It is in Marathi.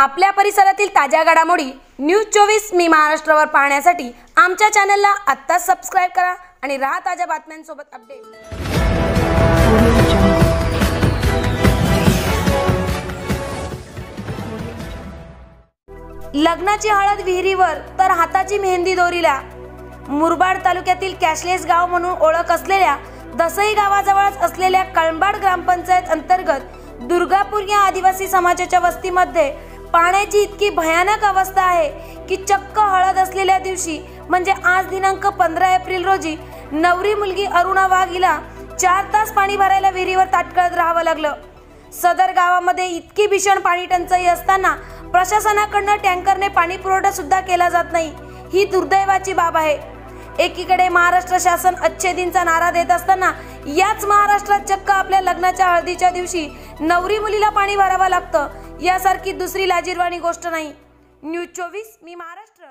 आपल्या परिसरातील ताज्या घडामोडी न्यूज चोवीस मी महाराष्ट्रावर पाहण्यासाठी आमच्या चॅनलला आत्ताच सबस्क्राईब करा आणि राहा ताज्या बातम्यांसोबत अपडेट लग्नाची हळद विहिरीवर तर हाताची मेहंदी दोरीला. मुरबाड तालुक्यातील कॅशलेस गाव म्हणून ओळख असलेल्या दसई गावाजवळच असलेल्या कळंबाड ग्रामपंचायत अंतर्गत दुर्गापूर या आदिवासी समाजाच्या वस्तीमध्ये पाण्याची इतकी भयानक अवस्था आहे की चक्क हळद असलेल्या दिवशी म्हणजे आज दिनांक पंधरा एप्रिल रोजी नवरी मुलगी अरुणा वाघ हिला चार तास पाणी भरायला विहिरीवर ताटकळत राहावं लागलं. सदर गावामध्ये इतकी भीषण पाणी टंचाई असताना प्रशासनाकडनं टँकरने पाणी पुरवठा सुद्धा केला जात नाही ही दुर्दैवाची बाब आहे. एकीकडे महाराष्ट्र शासन अच्छेदींचा नारा देत असताना याच महाराष्ट्रात चक्क आपल्या लग्नाच्या हळदीच्या दिवशी नवरी मुलीला पाणी भरावं लागतं यासारखी दुसरी लाजीरवाणी गोष्ट नाही. न्यूज चोवीस मी महाराष्ट्र.